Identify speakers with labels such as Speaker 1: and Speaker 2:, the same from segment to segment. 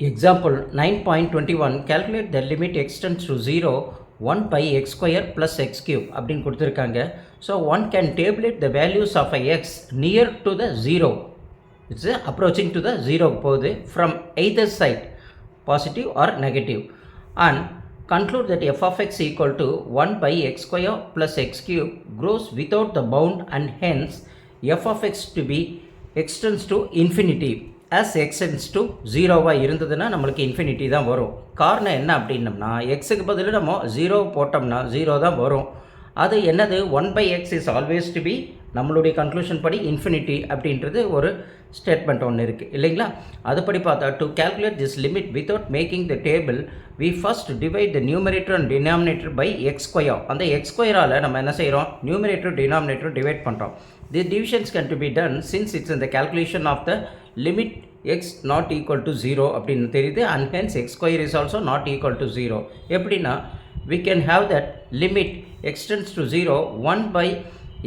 Speaker 1: Example 9.21 calculate the limit extends to 0 1 by x square plus x cube அப்படின்னு கொடுத்துருக்காங்க so one can tabulate the values of a x near to the zero it's approaching to the zero போகுது from either side positive or negative and conclude that f of x equal to 1 by x square plus x cube grows without the bound and hence f of x to be extends to infinity As x tends to 0வாக இருந்ததுன்னா நம்மளுக்கு infinity தான் வரும். காரணம் என்ன அப்படின்னம்னா எக்ஸுக்கு பதில் நம்ம ஜீரோ போட்டோம்னா ஜீரோ தான் வரும். அது என்னது? One by x is always to be நம்மளுடைய கன்க்ளூஷன் படி இன்ஃபினிட்டி அப்படின்றது ஒரு ஸ்டேட்மெண்ட் ஒன்று இருக்குது இல்லைங்களா அதுபடி பார்த்தா to calculate this limit without making the table we first divide the numerator and denominator by x square அந்த எக்ஸ்கொயரால் நம்ம என்ன செய்கிறோம் நியூமரேட்டர் டினாமினேட்டர் டிவைட் பண்ணுறோம் the divisions can to be done since it's இந்த calculation of the limit x not equal to zero அப்படின்னு தெரியுது and hence x square is also not equal to zero எப்படின்னா we can have that limit x tends to zero one by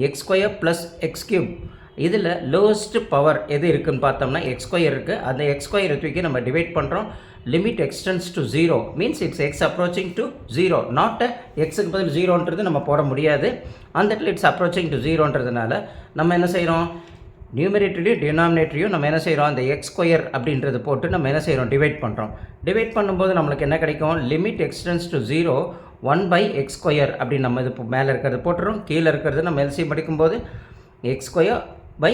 Speaker 1: x square plus x cube இதில் lowest power எது இருக்குதுன்னு பார்த்தோம்னா X square இருக்குது அந்த X ஸ்கொயரை தூக்கி நம்ம டிவைட் பண்ணுறோம் limit x tends to zero means it's x approaching to zero not எக்ஸுக்கு பதில் ஜீரோன்றது நம்ம போட முடியாது. அந்த இடத்துல இட்ஸ் அப்ரோச்சிங் டு ஜீரோன்றதுனால நம்ம என்ன செய்கிறோம் நியூமரேட்டரையும் டினாமினேட்டரையும் நம்ம என்ன செய்கிறோம் அந்த எக்ஸ் ஸ்கொயர் அப்படின்றது போட்டு நம்ம என்ன செய்கிறோம் டிவைட் பண்ணுறோம் டிவைட் பண்ணும்போது நம்மளுக்கு என்ன கிடைக்கும்? Limit x tends to zero one by x square அப்படின்னு நம்ம இது மேலே இருக்கிறது போட்டுரும் கீழே இருக்கிறது நம்ம எல்சி படிக்கும்போது x square by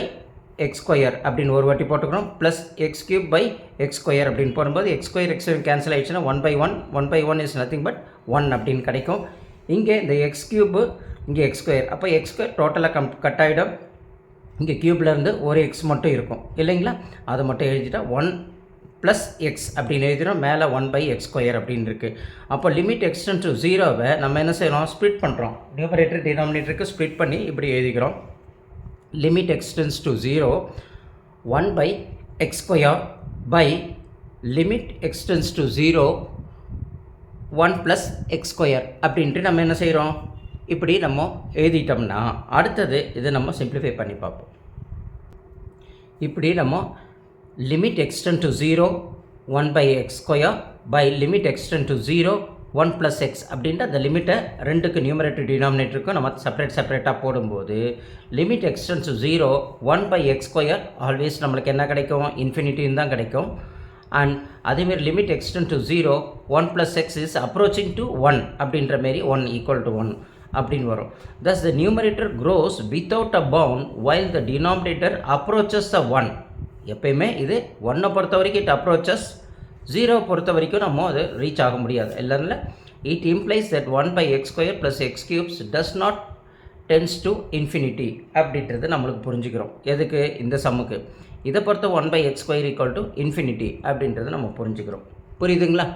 Speaker 1: x square அப்படின்னு ஒரு வாட்டி போட்டுக்கிறோம். Plus x cube by x square அப்படின்னு போடும்போது எக்ஸ் ஸ்கொயர் எக்ஸ் கேன்சல் ஆயிடுச்சுன்னா one by one one by one is nothing but one அப்படின்னு கிடைக்கும். இங்கே இந்த எக்ஸ் கியூப்பு இங்கே எக்ஸ் ஸ்கொயர் அப்போ எக்ஸ் ஸ்கொயர் டோட்டலாக கம் கட் ஆகிடும் இங்கே க்யூப்ல இருந்து ஒரு எக்ஸ் மட்டும் இருக்கும். இல்லைங்களா? அதை மட்டும் எழுதிட்டா ஒன் ப்ளஸ் எக்ஸ் அப்படின்னு எழுதிடும் மேலே ஒன் பை எக்ஸ் ஸ்கொயர் அப்படின்னு இருக்குது அப்போ லிமிட் எக்ஸ்டென்ட் டு ஜீரோவை நம்ம என்ன செய்கிறோம் ஸ்ப்ளிட் பண்ணுறோம் நியூமரேட்டர் டினாமினேட்டருக்கு ஸ்ப்ளிட் பண்ணி இப்படி எழுதிக்கிறோம். Limit x tends to zero one by x square by limit x tends to zero one plus x square அப்படின்ட்டு நம்ம என்ன செய்கிறோம் இப்படி நம்ம எழுதிட்டோம்னா அடுத்தது இதை நம்ம சிம்பிளிஃபை பண்ணி பார்ப்போம். இப்படி நம்ம limit x tends to zero one by x square by limit x tends to zero one plus x அப்படின்ட்டு அந்த லிமிட்டை ரெண்டுக்கு நியூமரேட்டர் டினாமினேட்டருக்கும் நம்ம செப்பரேட் செப்பரேட்டாக போடும்போது limit x tends to zero one by x square always நம்மளுக்கு என்ன கிடைக்கும்? இன்ஃபினிட்டின்னு தான் கிடைக்கும். அண்ட் அதேமாரி limit x tends to zero one plus x is approaching to one அப்படின்ற மாரி ஒன் ஈக்குவல் டு ஒன் அப்படின்னு வரும். Thus the numerator grows without a bound while the denominator approaches a one எப்பயுமே இது ஒன்னை பொறுத்த வரைக்கும் இட் அப்ரோச்சஸ் ஜீரோ பொறுத்த வரைக்கும் நம்ம அது ரீச் ஆக முடியாது. இல்லைல்ல it implies that one by x square plus x cubes does not tends to infinity அப்படின்றது நம்மளுக்கு புரிஞ்சுக்கிறோம். எதுக்கு? இந்த சம்முக்கு இதை பொறுத்த one by x square equal to infinity அப்படின்றது நம்ம புரிஞ்சுக்கிறோம். புரியுதுங்களா?